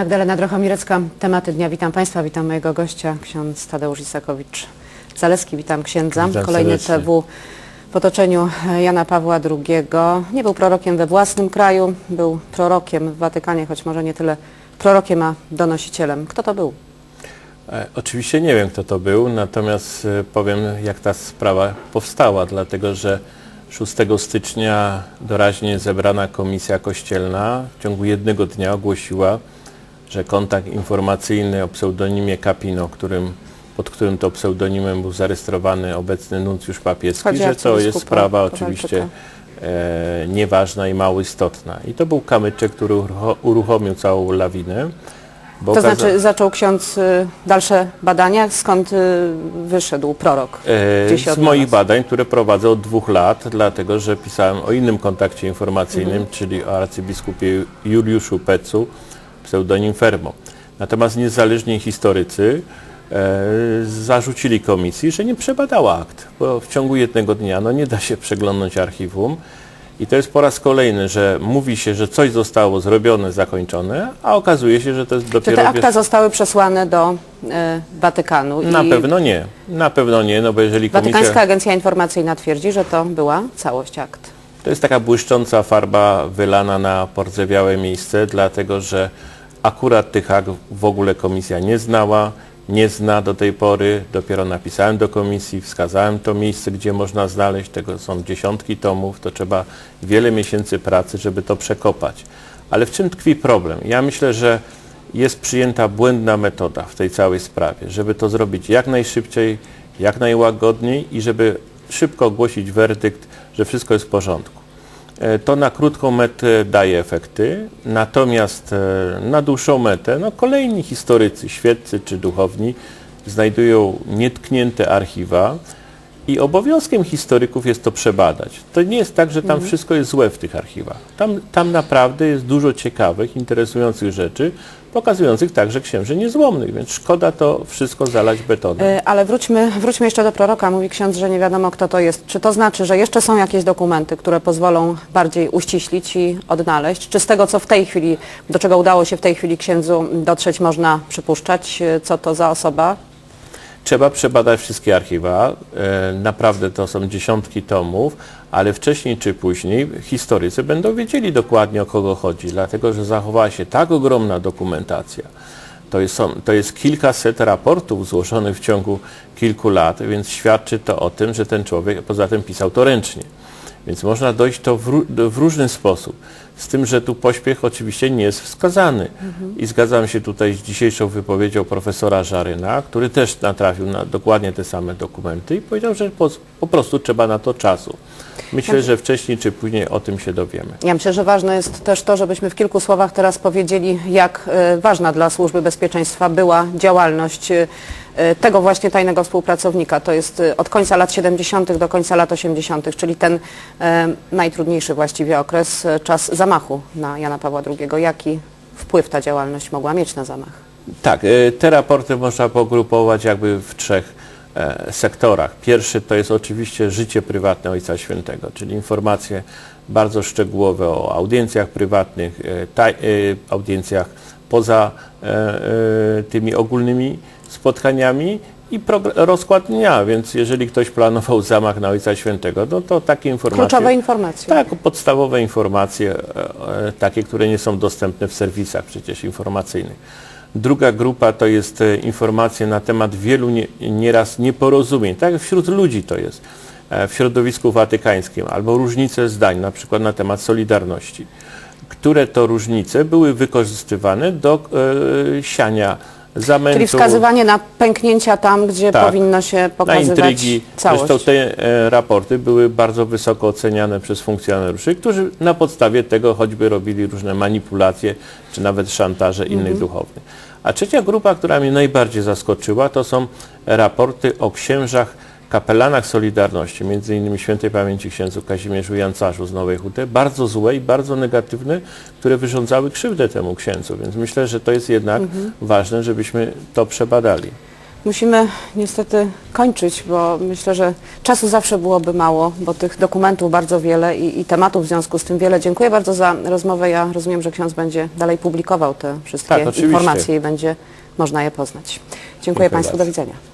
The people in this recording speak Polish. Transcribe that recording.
Magdalena Drochomirecka, tematy dnia. Witam Państwa, witam mojego gościa, ksiądz Tadeusz Isakowicz-Zaleski. Witam księdza. Witam Kolejny. TW w otoczeniu Jana Pawła II. Nie był prorokiem we własnym kraju, był prorokiem w Watykanie, choć może nie tyle prorokiem, a donosicielem. Kto to był? E, Oczywiście nie wiem, kto to był, natomiast e, powiem, jak ta sprawa powstała, dlatego że 6 stycznia doraźnie zebrana komisja kościelna w ciągu jednego dnia ogłosiła, że kontakt informacyjny o pseudonimie Kapino, którym, pod którym to pseudonimem był zarejestrowany obecny nuncjusz papieski, Chodzi że to jest sprawa oczywiście e, nieważna i mało istotna. I to był kamyczek, który urucho- uruchomił całą lawinę. Bo To znaczy zaczął ksiądz y, dalsze badania, skąd y, wyszedł prorok? E, Z moich badań, które prowadzę od dwóch lat, dlatego że pisałem o innym kontakcie informacyjnym, Mhm. czyli o arcybiskupie Juliuszu Pecu, pseudonim Fermo. Natomiast niezależni historycy e, zarzucili komisji, że nie przebadała akt, bo w ciągu jednego dnia no, nie da się przeglądnąć archiwum. I to jest po raz kolejny, że mówi się, że coś zostało zrobione, zakończone, a okazuje się, że to jest Czy dopiero... te akta wiesz- zostały przesłane do y, Watykanu? Na i pewno nie. Na pewno nie, no bo jeżeli komisja... Watykańska Agencja Informacyjna twierdzi, że to była całość akt. To jest taka błyszcząca farba wylana na pordzewiałe miejsce, dlatego że akurat tych akt w ogóle komisja nie znała, nie zna do tej pory. Dopiero napisałem do komisji, wskazałem to miejsce, gdzie można znaleźć. Tego są dziesiątki tomów, to trzeba wiele miesięcy pracy, żeby to przekopać. Ale w czym tkwi problem? Ja myślę, że jest przyjęta błędna metoda w tej całej sprawie, żeby to zrobić jak najszybciej, jak najłagodniej i żeby szybko ogłosić werdykt, że wszystko jest w porządku. E, To na krótką metę daje efekty, natomiast e, na dłuższą metę no, kolejni historycy, świeccy czy duchowni znajdują nietknięte archiwa i obowiązkiem historyków jest to przebadać. To nie jest tak, że tam wszystko jest złe w tych archiwach. Tam, tam naprawdę jest dużo ciekawych, interesujących rzeczy, pokazujących także księży niezłomnych, więc szkoda to wszystko zalać betonem. Y, Ale wróćmy, wróćmy jeszcze do proroka. Mówi ksiądz, że nie wiadomo kto to jest. Czy to znaczy, że jeszcze są jakieś dokumenty, które pozwolą bardziej uściślić i odnaleźć? Czy z tego, co w tej chwili, do czego udało się w tej chwili księdzu dotrzeć, można przypuszczać, y, co to za osoba? Trzeba przebadać wszystkie archiwa. E, Naprawdę to są dziesiątki tomów, ale wcześniej czy później historycy będą wiedzieli dokładnie o kogo chodzi, dlatego że zachowała się tak ogromna dokumentacja. To jest, to jest kilkaset raportów złożonych w ciągu kilku lat, więc świadczy to o tym, że ten człowiek poza tym pisał to ręcznie. Więc można dojść to w, w różny sposób. Z tym, że tu pośpiech oczywiście nie jest wskazany. I zgadzam się tutaj z dzisiejszą wypowiedzią profesora Żaryna, który też natrafił na dokładnie te same dokumenty i powiedział, że po, po prostu trzeba na to czasu. Myślę, że wcześniej czy później o tym się dowiemy. Ja myślę, że ważne jest też to, żebyśmy w kilku słowach teraz powiedzieli, jak e, ważna dla służby bezpieczeństwa była działalność e, tego właśnie tajnego współpracownika. To jest e, od końca lat 70. do końca lat 80., czyli ten e, najtrudniejszy właściwie okres, e, czas zamachu na Jana Pawła II. Jaki wpływ ta działalność mogła mieć na zamach? Tak, e, te raporty można pogrupować jakby w trzech e, sektorach. Pierwszy to jest oczywiście życie prywatne Ojca Świętego, czyli informacje bardzo szczegółowe o audiencjach prywatnych, e, taj, e, audiencjach poza e, e, tymi ogólnymi spotkaniami i rozkład dnia, więc jeżeli ktoś planował zamach na Ojca Świętego, no to takie informacje... Kluczowe informacje. Tak, podstawowe informacje, e, e, takie, które nie są dostępne w serwisach przecież informacyjnych. Druga grupa to jest e, informacje na temat wielu nie, nieraz nieporozumień, tak jak wśród ludzi to jest, w środowisku watykańskim, albo różnice zdań, na przykład na temat solidarności, które to różnice były wykorzystywane do e, siania zamętu. Czyli wskazywanie na pęknięcia tam, gdzie Tak. powinno się na pokazywać intrygi. całość. Zresztą te e, raporty były bardzo wysoko oceniane przez funkcjonariuszy, którzy na podstawie tego choćby robili różne manipulacje, czy nawet szantaże innych Mhm. duchownych. A trzecia grupa, która mnie najbardziej zaskoczyła, to są raporty o księżach kapelanach Solidarności, między innymi świętej pamięci księdzu Kazimierzu Jancarzu z Nowej Huty, bardzo złe i bardzo negatywne, które wyrządzały krzywdę temu księdzu, więc myślę, że to jest jednak ważne, żebyśmy to przebadali. Musimy niestety kończyć, bo myślę, że czasu zawsze byłoby mało, bo tych dokumentów bardzo wiele i, i tematów w związku z tym wiele. Dziękuję bardzo za rozmowę. Ja rozumiem, że ksiądz będzie dalej publikował te wszystkie Tak, informacje i będzie można je poznać. Dziękuję Dziękuję Państwu, bardzo. do widzenia.